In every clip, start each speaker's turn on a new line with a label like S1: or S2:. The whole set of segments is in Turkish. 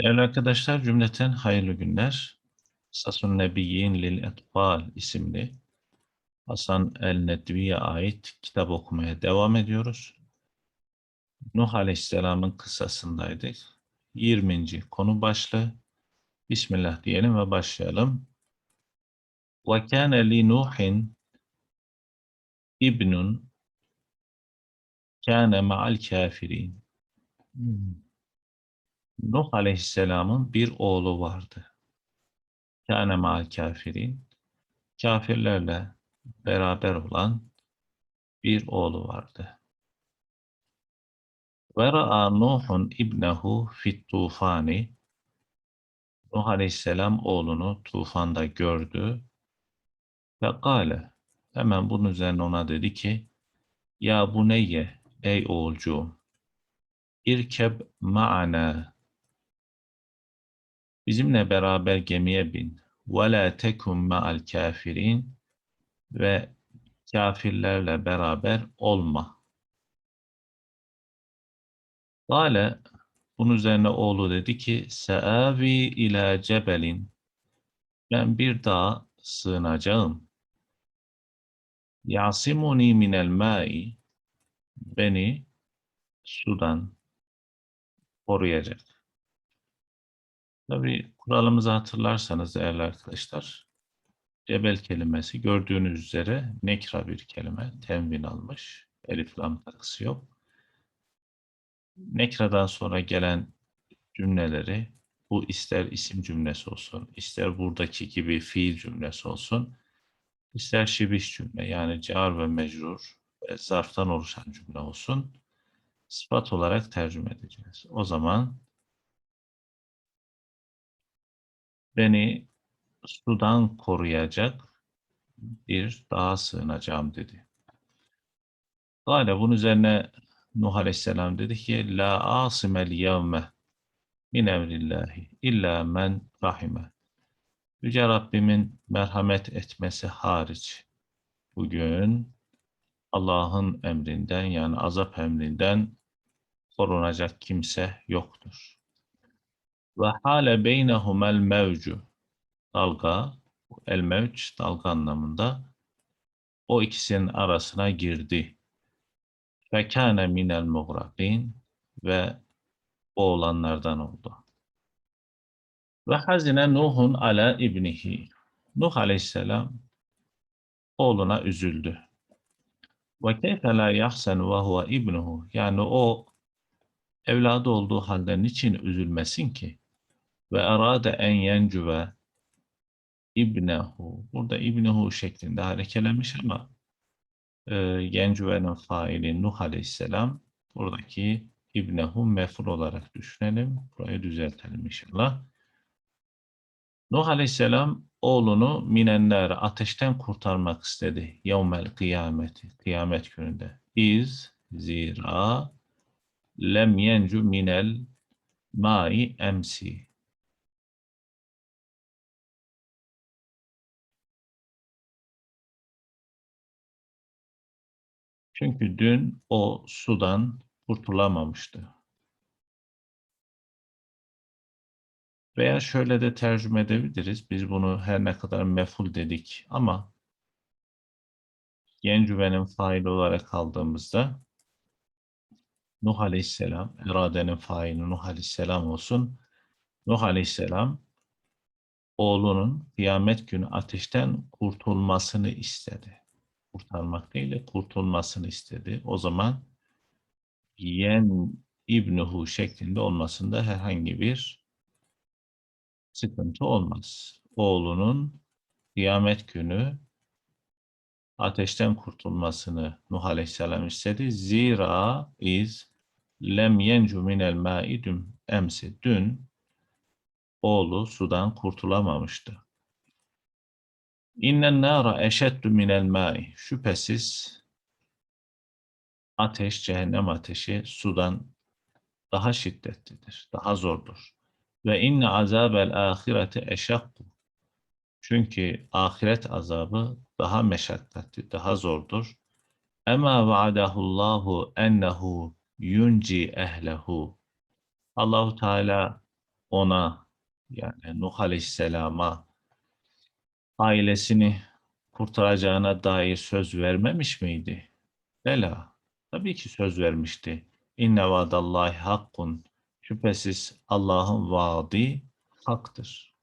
S1: Değerli arkadaşlar, cümleten hayırlı günler. Sasun Nebiyyin lil Etfal isimli Hasan el-Nedvi'ye ait kitap okumaya devam ediyoruz. Nuh Aleyhisselam'ın kıssasındaydık. 20. konu başlığı. Bismillah diyelim ve başlayalım. وَكَانَ لِنُوحٍ ibnun kâne ma'al kafirin. Nuh Aleyhisselam'ın bir oğlu vardı. Kâne ma'al kafirin. Kafirlerle beraber olan bir oğlu vardı. Ve ra'a Nuhun ibnehu fit tufani. Nuh Aleyhisselam oğlunu tufanda gördü ve kâle hemen bunun üzerine ona dedi ki Ya buneyye ey oğulcuğum irkeb ma'ana bizimle beraber gemiye bin ve la tekun ma'al kafirin ve kafirlerle beraber olma. Kale bunun üzerine oğlu dedi ki Seavi ila cebelin ben bir dağa sığınacağım. Yasimuni minel mai beni sudan koruyacak. Tabi kuralımızı hatırlarsanız değerli arkadaşlar cebel kelimesi gördüğünüz üzere nekra bir kelime tenvin almış. Elif lam takısı yok. Nekra'dan sonra gelen cümleleri bu ister isim cümlesi olsun, ister buradaki gibi fiil cümlesi olsun, ister şibiş cümle yani car ve mecrur ve zarftan oluşan cümle olsun, sıfat olarak tercüme edeceğiz. O zaman beni sudan koruyacak bir dağa sığınacağım dedi. Gale bunun üzerine Nuh Aleyhisselam dedi ki La asimel yevme min emrillahi illa men rahime. Yüce Rabbimin merhamet etmesi hariç bugün Allah'ın emrinden yani azap emrinden korunacak kimse yoktur. Ve hale beynehumel mevcu dalga el mevç dalga anlamında o ikisinin arasına girdi. Ve kâne minel muğrakin ve o olanlardan oldu. Ve hazine Nuhun ala ibnihi. Nuh aleyhisselam oğluna üzüldü. Ve keyfe la yahsen ve huve ibnuhu. Yani o evladı olduğu halde niçin üzülmesin ki? Ve arade en yencüve ibnehu. Burada ibnehu şeklinde harekelemiş ama e, yencüvenin faili Nuh aleyhisselam buradaki ibnehu meful olarak düşünelim. Burayı düzeltelim inşallah. Nuh aleyhisselam oğlunu minenler ateşten kurtarmak istedi. Yevmel kıyameti. Kıyamet gününde. İz zira lem yencu minel mai emsi. Çünkü dün o sudan kurtulamamıştı. Veya şöyle de tercüme edebiliriz. Biz bunu her ne kadar meful dedik ama yencüvenin faili olarak aldığımızda Nuh Aleyhisselam, iradenin faili Nuh Aleyhisselam olsun. Nuh Aleyhisselam oğlunun kıyamet günü ateşten kurtulmasını istedi. Kurtarmak değil de kurtulmasını istedi. O zaman yen İbnuhu şeklinde olmasında herhangi bir sıkıntı olmaz. Oğlunun kıyamet günü ateşten kurtulmasını Nuh Aleyhisselam istedi. Zira iz lem yencu minel maidüm emsi. Dün oğlu sudan kurtulamamıştı. İnnen nâra eşeddü minel mâi. Şüphesiz ateş, cehennem ateşi sudan daha şiddetlidir, daha zordur. Ve inne azabel ahireti eşakku. Çünkü ahiret azabı daha meşakkatli, daha zordur. Ema vaadahullahu ennehu yunci ehlehu. Allahu Teala ona yani Nuh Aleyhisselam'a ailesini kurtaracağına dair söz vermemiş miydi? Bela. Tabii ki söz vermişti. İnne vaadallahi hakkun. Şüphesiz Allah'ın vaadi haktır.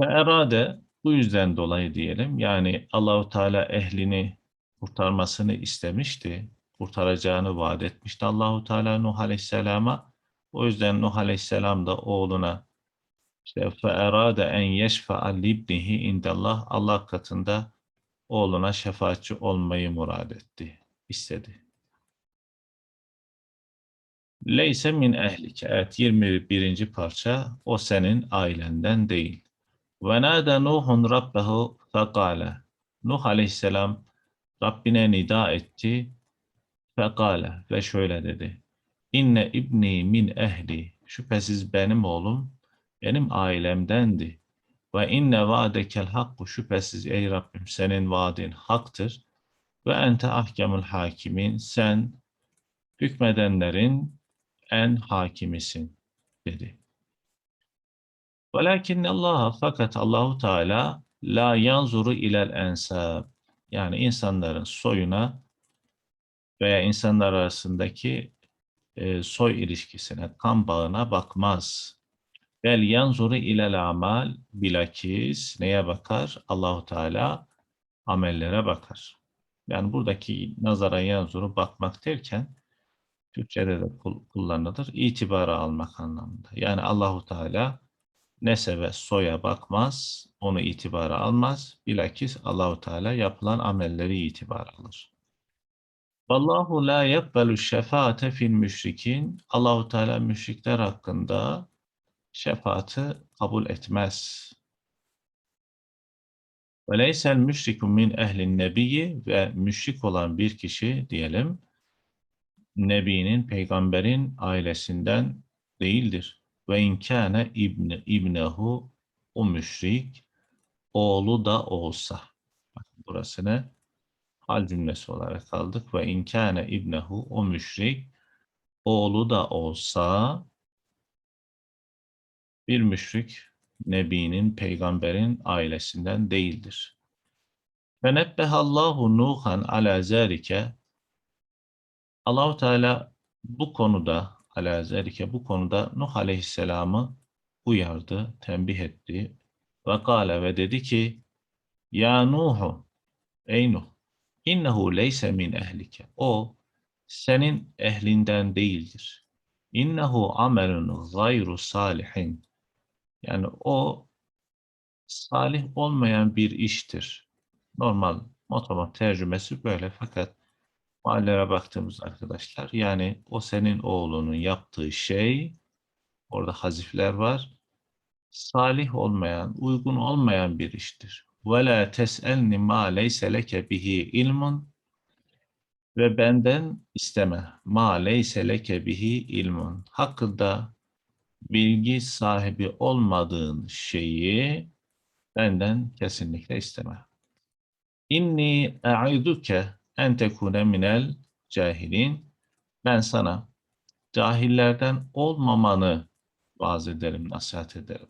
S1: Ve erade bu yüzden dolayı diyelim. Yani Allahu Teala ehlini kurtarmasını istemişti. Kurtaracağını vaat etmişti Allahu Teala Nuh Aleyhisselam'a. O yüzden Nuh Aleyhisselam da oğluna işte erade en yeşfa'a libnihi indallah Allah katında oğluna şefaatçi olmayı murad etti, istedi. Leyse min ehlike. Evet 21. parça. O senin ailenden değil. Ve nâde Nuhun rabbehu. Nuh aleyhisselam Rabbine nida etti. Fekâle ve şöyle dedi. İnne ibni min ehli. Şüphesiz benim oğlum benim ailemdendi. Ve inne vaadekel hakku şüphesiz ey Rabbim senin vaadin haktır. Ve ente ahkemul hakimin sen hükmedenlerin en hakimisin dedi. Velakinne Allah fakat Allahu Teala la yanzuru ilel ensab yani insanların soyuna veya insanlar arasındaki e, soy ilişkisine, kan bağına bakmaz. Bel yanzuru ilel amal bilakis neye bakar? Allahu Teala amellere bakar. Yani buradaki nazara yanzuru bakmak derken Türkçede de kullanılır. İtibara almak anlamında. Yani Allahu Teala nesebe soya bakmaz, onu itibara almaz. Bilakis Allahu Teala yapılan amelleri itibara alır. Vallahu la yakbelu şefaate fil müşrikin. Allahu Teala müşrikler hakkında şefaati kabul etmez. Ve leysel müşriku min ehlin nebiyyi ve müşrik olan bir kişi diyelim Nebi'nin, peygamberin ailesinden değildir. Ve inkâne ibne, ibnehu o müşrik oğlu da olsa. Bakın burası ne? Hal cümlesi olarak aldık. Ve inkâne ibnehu o müşrik oğlu da olsa bir müşrik Nebi'nin, peygamberin ailesinden değildir. Ve nebbehallahu Nuhan ala zerike Allahu Teala bu konuda ala zerike bu konuda Nuh Aleyhisselam'ı uyardı, tembih etti. Ve kâle ve dedi ki Ya Nuhu ey Nuh innehu leyse min ehlike o senin ehlinden değildir. İnnehu amelun gayru salihin yani o salih olmayan bir iştir. Normal motomot tercümesi böyle fakat Mahallelere baktığımız arkadaşlar yani o senin oğlunun yaptığı şey orada hazifler var. Salih olmayan, uygun olmayan bir iştir. Ve la tes'elni ma leyse leke ilmun ve benden isteme. Ma leyse leke bihi ilmun. Hakkında bilgi sahibi olmadığın şeyi benden kesinlikle isteme. İnni e'iduke en tekune minel cahilin. Ben sana cahillerden olmamanı vaaz ederim, nasihat ederim.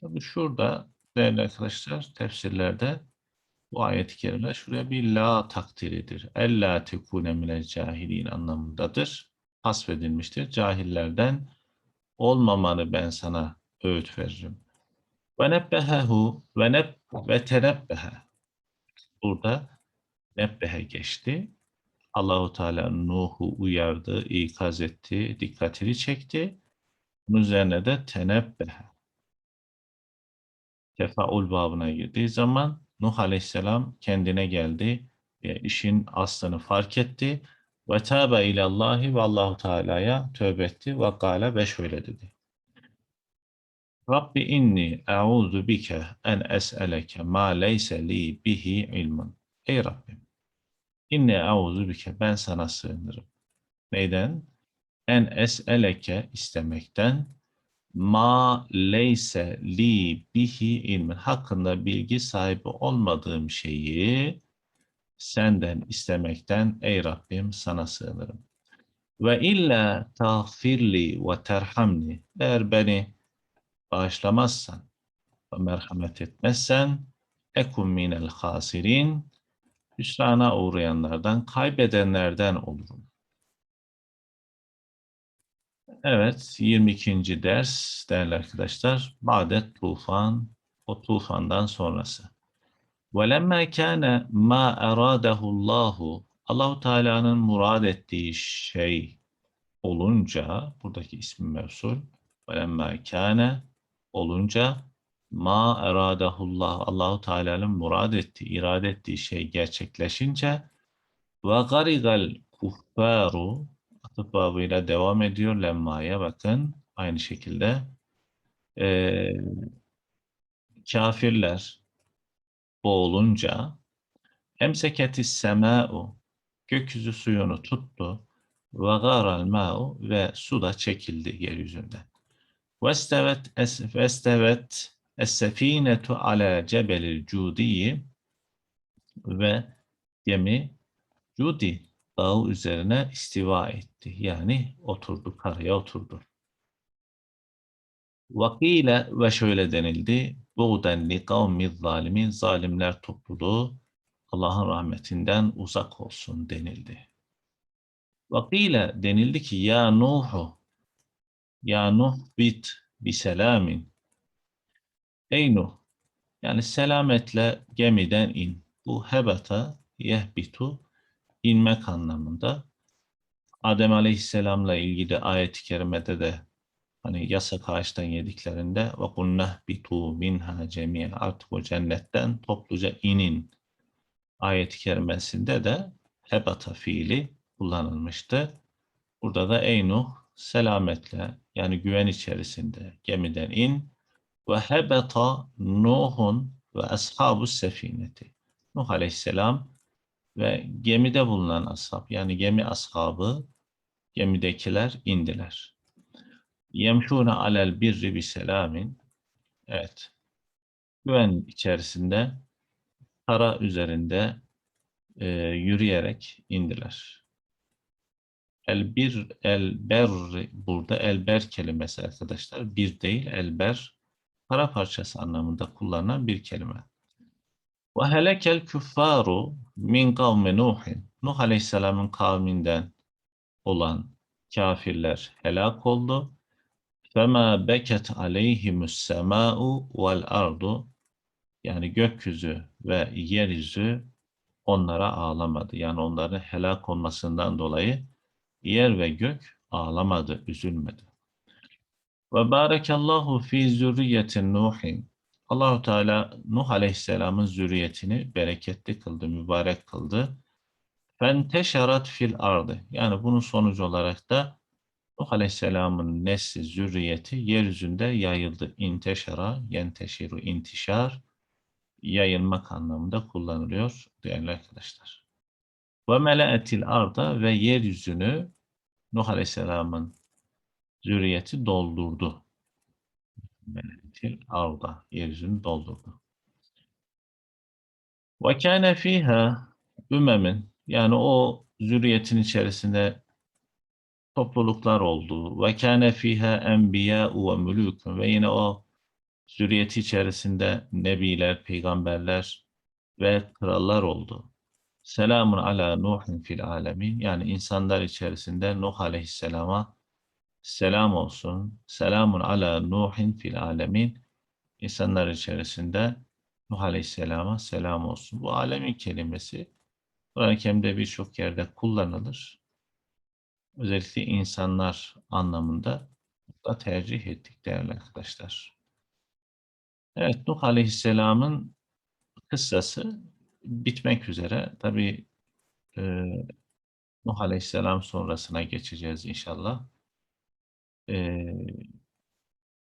S1: Tabi şurada değerli arkadaşlar tefsirlerde bu ayet-i kerime şuraya bir la takdiridir. Ella tekune minel cahilin anlamındadır. Hasfedilmiştir. Cahillerden olmamanı ben sana öğüt veririm. Ve nebbehehu ve neb ve tenebbehe. Burada Nebbehe geçti. Allahu Teala Nuh'u uyardı, ikaz etti, dikkatini çekti. Bunun üzerine de tenebbehe. Tefaul babına girdiği zaman Nuh Aleyhisselam kendine geldi ve işin aslını fark etti. Ve tâbe ilallahi ve Allahu Teala'ya tövbe etti ve gâle ve şöyle dedi. Rabbi inni e'udhu bike en es'eleke ma leyse li bihi ilmun. Ey Rabbim İnne auzu bike ben sana sığınırım. Neyden? En es'eleke istemekten ma leyse li bihi ilmin hakkında bilgi sahibi olmadığım şeyi senden istemekten ey Rabbim sana sığınırım. Ve illa tağfirli ve terhamni. Eğer beni bağışlamazsan ve merhamet etmezsen ekun minel hasirin. Hüsrana uğrayanlardan, kaybedenlerden olurum. Evet, 22. ders değerli arkadaşlar. Badet tufan, o tufandan sonrası. وَلَمَّا كَانَ مَا اَرَادَهُ اللّٰهُ Allahu Teala'nın murad ettiği şey olunca, buradaki ismi mevsul, وَلَمَّا كَانَ olunca ma eradahullah Allahu Teala'nın murad ettiği, irade ettiği şey gerçekleşince ve garigal kuffaru atıf babıyla devam ediyor lemmaya bakın aynı şekilde ee, kafirler boğulunca emseketis sema'u gökyüzü suyunu tuttu ve garal ma'u ve su da çekildi yeryüzünden. Vestevet es, vestevet es-sefinetu ala cebelil cudi ve gemi Cudi dağı üzerine istiva etti. Yani oturdu, karaya oturdu. Vakile ve şöyle denildi. Buğden li kavmi zalimin zalimler topluluğu Allah'ın rahmetinden uzak olsun denildi. Vakile denildi ki ya Nuhu ya Nuh bit bi selamin Ey Nuh yani selametle gemiden in. Bu hebata yehbitu inmek anlamında. Adem Aleyhisselam'la ilgili ayet-i kerimede de hani yasak ağaçtan yediklerinde ve kunnah bitu minha cemiye artık o cennetten topluca inin ayet-i kerimesinde de hebata fiili kullanılmıştı. Burada da ey Nuh selametle yani güven içerisinde gemiden in ve hebata Nuhun ve ashabu sefineti. Nuh aleyhisselam ve gemide bulunan ashab yani gemi ashabı gemidekiler indiler. Yemşûne alel birri bi selamin evet güven içerisinde para üzerinde e, yürüyerek indiler. El bir el ber burada el ber kelimesi arkadaşlar bir değil el ber para parçası anlamında kullanılan bir kelime. Ve helekel küffaru min kavmi Nuhin. Nuh Aleyhisselam'ın kavminden olan kafirler helak oldu. Beket aleyhimus sema'u vel ardu. Yani gökyüzü ve yeryüzü onlara ağlamadı. Yani onların helak olmasından dolayı yer ve gök ağlamadı, üzülmedi. Ve barekallahu fi zürriyetin Nuhin. Allahu Teala Nuh Aleyhisselam'ın zürriyetini bereketli kıldı, mübarek kıldı. Fenteşerat fil ardı. Yani bunun sonucu olarak da Nuh Aleyhisselam'ın nesli, zürriyeti yeryüzünde yayıldı. İnteşara, yenteşiru, intişar, yayılmak anlamında kullanılıyor değerli arkadaşlar. Ve mele'etil arda ve yeryüzünü Nuh Aleyhisselam'ın zürriyeti doldurdu. Mele'etil arda, yeryüzünü doldurdu. Ve kâne fîhâ ümemin, yani o zürriyetin içerisinde topluluklar oldu. Ve kâne fîhâ enbiyâ ve mülûkün ve yine o zürriyeti içerisinde nebiler, peygamberler ve krallar oldu. Selamun ala Nuhin fil alemin. Yani insanlar içerisinde Nuh aleyhisselama selam olsun. Selamun ala Nuhin fil alemin. İnsanlar içerisinde Nuh aleyhisselama selam olsun. Bu alemin kelimesi Kur'an-ı Kerim'de birçok yerde kullanılır. Özellikle insanlar anlamında da tercih ettik değerli arkadaşlar. Evet, Nuh Aleyhisselam'ın kıssası bitmek üzere. Tabi e, Nuh Aleyhisselam sonrasına geçeceğiz inşallah. E,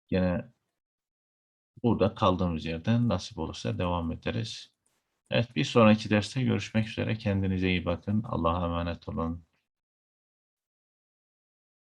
S1: gene burada kaldığımız yerden nasip olursa devam ederiz. Evet, bir sonraki derste görüşmek üzere. Kendinize iyi bakın. Allah'a emanet olun.